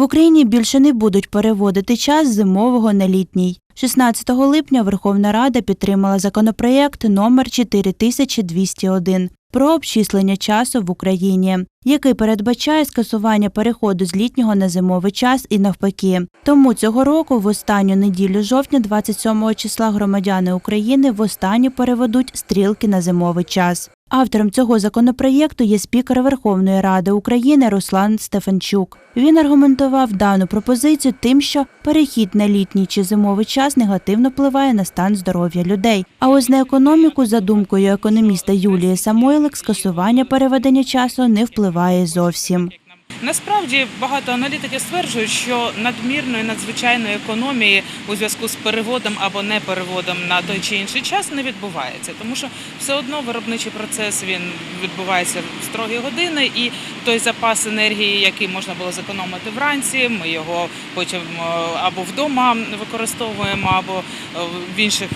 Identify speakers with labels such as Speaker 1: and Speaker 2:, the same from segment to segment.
Speaker 1: В Україні більше не будуть переводити час зимового на літній. 16 липня Верховна Рада підтримала законопроєкт номер 4201 про обчислення часу в Україні, який передбачає скасування переходу з літнього на зимовий час і навпаки. Тому цього року, в останню неділю жовтня, 27 числа, громадяни України востаннє переведуть стрілки на зимовий час. Автором цього законопроєкту є спікер Верховної Ради України Руслан Стефанчук. Він аргументував дану пропозицію тим, що перехід на літній чи зимовий час негативно впливає на стан здоров'я людей. А ось на економіку, за думкою економіста Юлії Самойлик, скасування переведення часу не впливає зовсім.
Speaker 2: Насправді багато аналітиків стверджують, що надмірної надзвичайної економії у зв'язку з переводом або не переводом на той чи інший час не відбувається, тому що все одно виробничий процес він відбувається в строгі години, і той запас енергії, який можна було зекономити вранці, ми його потім е, або вдома використовуємо, або е, в інших.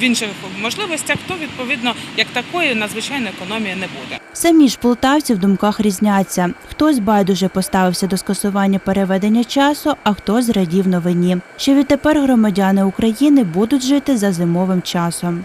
Speaker 2: В інших можливостях, то відповідно як такої надзвичайної економії не буде.
Speaker 1: Самі ж полтавці в думках різняться. Хтось байдуже поставився до скасування переведення часу, а хто зрадів новині, що відтепер громадяни України будуть жити за зимовим часом.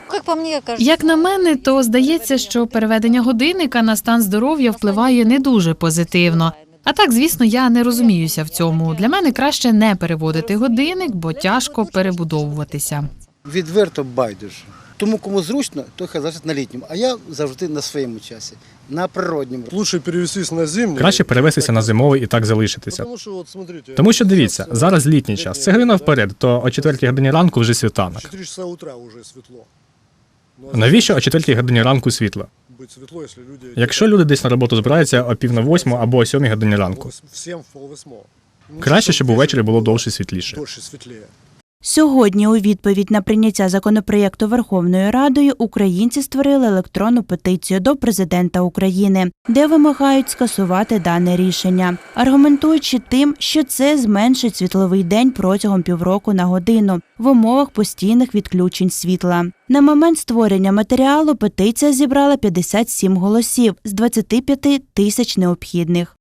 Speaker 3: Як на мене, то здається, що переведення годинника на стан здоров'я впливає не дуже позитивно. А так, звісно, я не розуміюся в цьому. Для мене краще не переводити годинник, бо тяжко перебудовуватися.
Speaker 4: Відверто байдуже. Тому кому зручно, той хай залишить на літньому. А я завжди на своєму часі, на природньому.
Speaker 5: Лучше перевестись на зимний.
Speaker 6: Краще перевестися на зимовий і так залишитися.
Speaker 5: Потому що, от, смотрите,
Speaker 6: Тому що дивіться, зараз літній час. Це година вперед, то о 4 годині ранку вже світанок.
Speaker 5: 4 часа утра уже світло. Ну,
Speaker 6: Навіщо о 4 годині ранку світло?
Speaker 5: Якщо люди...
Speaker 6: Десь на роботу збираються о пів на восьму або о сьомій годині ранку.
Speaker 5: В 7, в пол восьмого. Ну,
Speaker 6: Краще,
Speaker 5: щоб
Speaker 6: щоб увечері було довше світліше.
Speaker 1: Сьогодні, у відповідь на прийняття законопроєкту Верховною Радою, українці створили електронну петицію до президента України, де вимагають скасувати дане рішення, аргументуючи тим, що це зменшить світловий день протягом півроку на годину в умовах постійних відключень світла. На момент створення матеріалу петиція зібрала 57 голосів з 25 тисяч необхідних.